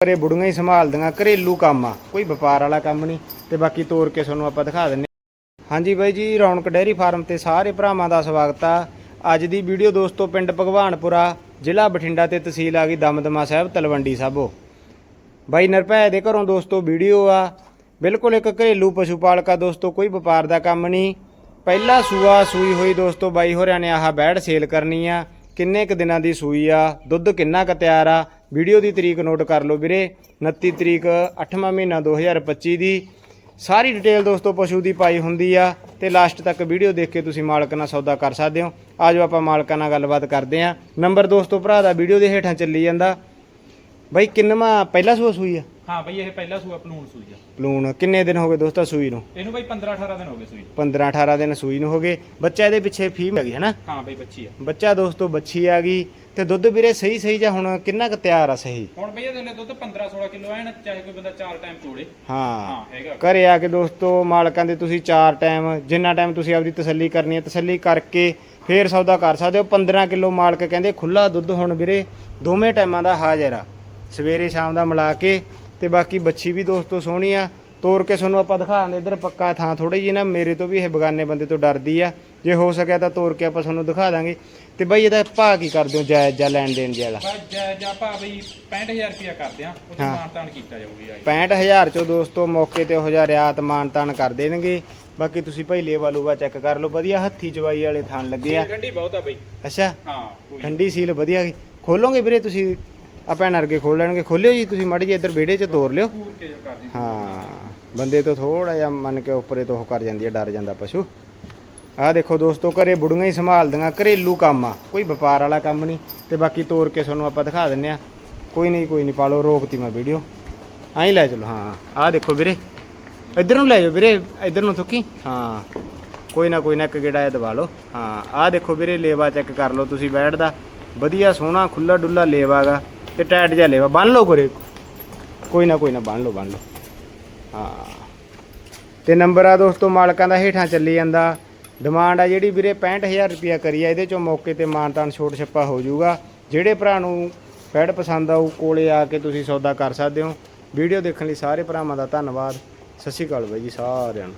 ਘਰੇ ਬੁੜੀਆਂ ਹੀ ਸੰਭਾਲਦੀਆਂ, ਘਰੇਲੂ ਕੰਮ ਆ। ਕੋਈ ਵਪਾਰ ਵਾਲਾ ਕੰਮ ਨਹੀਂ। ਤੇ ਬਾਕੀ ਤੋਰ ਕੇ ਤੁਹਾਨੂੰ ਆਪਾਂ ਦਿਖਾ ਦਿੰਨੇ ਹਾਂਜੀ ਬਾਈ ਜੀ, ਰੌਣਕ ਡੈਰੀ ਫਾਰਮ ਤੇ ਸਾਰੇ ਭਰਾਵਾਂ ਦਾ ਸਵਾਗਤ ਆ। ਅੱਜ ਦੀ ਵੀਡੀਓ ਦੋਸਤੋ, ਪਿੰਡ ਭਗਵਾਨਪੁਰਾ, ਜ਼ਿਲ੍ਹਾ ਬਠਿੰਡਾ ਤੇ ਤਹਿਸੀਲ ਆ ਗਈ ਦਮਦਮਾ ਸਾਹਿਬ, ਤਲਵੰਡੀ ਸਾਬੋ। ਬਾਈ ਨਿਰਭੈ ਦੇ ਘਰੋਂ ਦੋਸਤੋ, ਵੀਡੀਓ ਆ। ਬਿਲਕੁਲ ਇੱਕ ਘਰੇਲੂ ਪਸ਼ੂ ਪਾਲਕ ਆ ਦੋਸਤੋ, ਕੋਈ ਵਪਾਰ ਦਾ ਕੰਮ ਨਹੀਂ। ਪਹਿਲਾ ਸੂਆ ਸੂਈ ਹੋਈ ਦੋਸਤੋ ਬਾਈ, ਹੋਰਿਆਂ ਨੇ ਆਹ ਬੈੜ ਸੇਲ ਕਰਨੀ ਆ। ਕਿੰਨੇ ਕ ਦਿਨਾਂ ਦੀ ਸੂਈ ਆ? ਦੁੱਧ ਕਿੰਨਾ ਕ ਤਿਆਰ ਆ? ਵੀਡੀਓ ਦੀ ਤਰੀਕ ਨੋਟ ਕਰ ਲਓ ਵੀਰੇ। 29 ਤਰੀਕ 8ਵਾਂ ਮਹੀਨਾ 2025 ਦੀ। ਸਾਰੀ ਡਿਟੇਲ ਦੋਸਤੋ ਪਸ਼ੂ ਦੀ ਪਾਈ ਹੁੰਦੀ ਆ ਤੇ ਲਾਸਟ ਤੱਕ ਵੀਡੀਓ ਦੇਖ ਕੇ ਤੁਸੀਂ ਮਾਲਕ ਨਾਲ ਸੌਦਾ ਕਰ ਸਕਦੇ ਹੋ। ਆਜੋ ਆਪਾਂ ਮਾਲਕਾਂ ਨਾਲ ਗੱਲਬਾਤ ਕਰਦੇ ਆ ਨੰਬਰ ਦੋਸਤੋ ਭਰਾ ਦਾ ਵੀਡੀਓ ਦੇ ਹੇਠਾਂ ਚੱਲੀ ਜਾਂਦਾ। ਬਾਈ ਕਿੰਨਵਾਂ ਪਹਿਲਾ ਸੂਆ ਸੂਈ ਆ? ਹਾਂ ਬਈ ਇਹ ਪਹਿਲਾ ਸੂਆ ਪਲੂਣ ਸੂਈ ਆ। ਪਲੂਣ ਕਿੰਨੇ ਦਿਨ ਹੋ ਗਏ ਦੋਸਤਾ ਸੂਈ ਨੂੰ? ਇਹਨੂੰ ਬਈ 15 18 ਦਿਨ ਹੋ ਗਏ ਸੂਈ 15 18 ਦਿਨ ਸੂਈ ਨੂੰ ਹੋ ਗਏ। ਬੱਚਾ ਇਹਦੇ ਪਿੱਛੇ ਫੀਮ ਹੈਗੀ ਹੈ ਨਾ? ਹਾਂ ਬਈ ਬੱਚੀ ਆ। ਬੱਚਾ ਦੋਸਤੋ ਬੱਚੀ ਆ ਗਈ। ਤੇ ਦੁੱਧ ਵੀਰੇ ਸਹੀ ਸਹੀ ਜਾਂ ਹੁਣ ਕਿੰਨਾ ਕੁ ਤਿਆਰ ਆ ਸਹੀ? ਹੁਣ ਬਈ ਇਹਦੇ ਲਈ ਦੁੱਧ 15 16 ਕਿਲੋ ਐਨ ਚਾਹੇ ਕੋਈ ਬੰਦਾ ਚਾਰ ਟਾਈਮ ਚੋੜੇ ਹਾਂ। ਹਾਂ ਹੈਗਾ। ਘਰੇ ਆ ਕੇ ਦੋਸਤੋ ਮਾਲਕਾਂ ਦੇ ਤੁਸੀਂ ਚਾਰ ਟਾਈਮ ਜਿੰਨਾ ਟਾਈਮ ਤੁਸੀਂ ਆਪਦੀ ਤਸੱਲੀ ਕਰਨੀ ਹੈ ਤਸੱਲੀ ਕਰਕੇ ਫੇਰ ਸੌਦਾ ਕਰ ਸਕਦੇ ਹੋ। 15 ਕਿਲੋ ਮਾਲਕ ਕਹਿੰਦੇ ਖੁੱਲਾ ਦੁੱਧ ਹੁਣ ਵੀਰੇ ਦੋਵੇਂ ਟਾਈਮਾਂ ਦਾ ਹਾਜ਼ਰ ਆ। ਸਵੇਰੇ ਸ਼ਾਮ ਦਾ ਮਿਲਾ ਕੇ ਤੇ ਬਾਕੀ ਬੱਚੀ ਵੀ ਦੋਸਤੋ ਸੋਹਣੀ ਆ। ਤੋਰ ਕੇ ਤੁਹਾਨੂੰ ਆਪਾਂ ਦਿਖਾਉਂਦੇ ਇੱਧਰ ਪੱਕਾ ਥਾਂ ਥੋੜੀ ਜਿਹੀ ਨਾ ਮੇਰੇ ਤੋਂ ਵੀ ਇਹ ਬਗਾਨੇ ਬੰਦੇ ਤੋਂ ਡਰਦੀ ਆ। ਜੇ ਹੋ ਸਕਿਆ ਤਾਂ ਤੋਰ ਕੇ ਆਪਾਂ ਤੁਹਾਨੂੰ ਦਿਖਾ ਦਾਂਗੇ। ਤੇ ਬਈ ਇਹਦਾ ਭਾਅ ਕੀ ਕਰਦੇ ਹੋ? ਜਾਇਜ਼ ਜਾਂ ਲੈਣ ਦੇਣ ਵਾਲਾ ਬਸ ਜੈ ਜਾ ਭਾ ਬਈ 65000 ਰੁਪਿਆ ਕਰਦੇ ਆ। ਉਹਦੇ ਹਾਂ। ਮਾਨਤਾਨ ਕੀਤਾ ਜਾਊਗੀ ਆਈ 65000 ਚੋਂ ਦੋਸਤੋ ਮੌਕੇ ਤੇ ਉਹ ਜਿਹਾ ਰਿਆਤ ਮਾਨਤਾਨ ਕਰ ਦੇਣਗੇ। ਬਾਕੀ ਤੁਸੀਂ ਭਾਈ ਲੇਵਾ ਲੂਵਾ ਚੈੱਕ ਕਰ ਲਓ। ਵਧੀਆ ਹੱਥੀ ਚਵਾਈ ਵਾਲੇ ਥਣ ਲੱਗੇ ਆ। ਠੰਡੀ ਬਹੁਤ ਆ ਬਈ। ਅੱਛਾ? ਹਾਂ ਕੋਈ ਠੰਡੀ ਸੀਲ ਵਧੀਆ। ਖੋਲੋਗੇ ਵੀਰੇ ਤੁਸੀਂ? ਆ ਭੈਣ ਅਰਗੇ ਖੋਲ ਲੈਣਗੇ। ਖੋਲਿਓ ਜੀ ਤੁਸੀਂ ਮੜ ਜੀ ਇੱਧਰ ਵਿਹੜੇ 'ਚ ਤੋਰ ਲਿਓ। ਹਾਂ ਬੰਦੇ ਤੋਂ ਥੋੜਾ ਜਿਹਾ ਮੰਨ ਕੇ ਉੱਪਰੇ ਤੋਂ ਉਹ ਕਰ ਜਾਂਦੀ ਹੈ ਡਰ ਜਾਂਦਾ ਪਸ਼ੂ। ਆਹ ਦੇਖੋ ਦੋਸਤੋ ਘਰੇ ਬੁੜੀਆਂ ਹੀ ਸੰਭਾਲਦੀਆਂ ਘਰੇਲੂ ਕੰਮ ਆ। ਕੋਈ ਵਪਾਰ ਵਾਲਾ ਕੰਮ ਨਹੀਂ। ਤੇ ਬਾਕੀ ਤੋਰ ਕੇ ਤੁਹਾਨੂੰ ਆਪਾਂ ਦਿਖਾ ਦਿੰਨੇ ਆ ਕੋਈ ਨਹੀਂ ਕੋਈ ਨਹੀਂ ਪਾਲੋ ਰੋਕਤੀ ਮੈਂ ਵੀਡੀਓ। ਆਹੀਂ ਲੈ ਚਲੋ ਹਾਂ ਆਹ ਦੇਖੋ ਵੀਰੇ। ਇੱਧਰ ਨੂੰ ਲੈ ਜਾਓ ਵੀਰੇ ਇੱਧਰ ਨੂੰ ਥੁੱਕੀ। ਹਾਂ ਕੋਈ ਨਾ ਕੋਈ ਨਾ ਇੱਕ ਗੇੜਾ ਇਹ ਦਬਾ ਲਓ। ਹਾਂ ਆਹ ਦੇਖੋ ਵੀਰੇ ਲੇਵਾ ਚੈੱਕ ਕਰ ਲਓ ਤੁਸੀਂ ਬੈਠਦਾ। ਵਧੀਆ ਸੋਹਣਾ ਖੁੱਲਾ ਡੁੱਲਾ ਲੇਵਾਗਾ ਤੇ ਟਾਈਟ ਜਿਹਾ ਲੇਵਾ, ਬੰਨ ਲਓ ਕੋਰੇ ਕੋਈ ਨਾ ਕੋਈ ਨਾ, ਬੰਨ ਲਓ ਬੰਨ ਲਓ। ਹਾਂ। ਤੇ ਨੰਬਰ ਆ ਦੋਸਤੋ, ਮਾਲਕਾਂ ਦਾ ਹੇਠਾਂ ਚੱਲੀ ਜਾਂਦਾ। ਡਿਮਾਂਡ ਆ ਜਿਹੜੀ ਵੀਰੇ 65000 ਰੁਪਿਆ ਕਰੀ ਆ, ਇਹਦੇ ਚੋਂ ਮੌਕੇ ਤੇ ਮਾਨਤਾਨ ਛੋਟ ਛੱਪਾ ਹੋ ਜਾਊਗਾ। ਜਿਹੜੇ ਭਰਾ ਨੂੰ ਪੈਡ ਪਸੰਦ ਆਊ, ਕੋਲੇ ਆ ਕੇ ਤੁਸੀਂ ਸੌਦਾ ਕਰ ਸਕਦੇ ਹੋ। ਵੀਡੀਓ ਦੇਖਣ ਲਈ ਸਾਰੇ ਭਰਾਵਾਂ ਦਾ ਧੰਨਵਾਦ। ਸਤਿ ਸ਼੍ਰੀ ਅਕਾਲ ਬਾਈ ਜੀ, ਸਾਰਿਆਂ ਨੂੰ।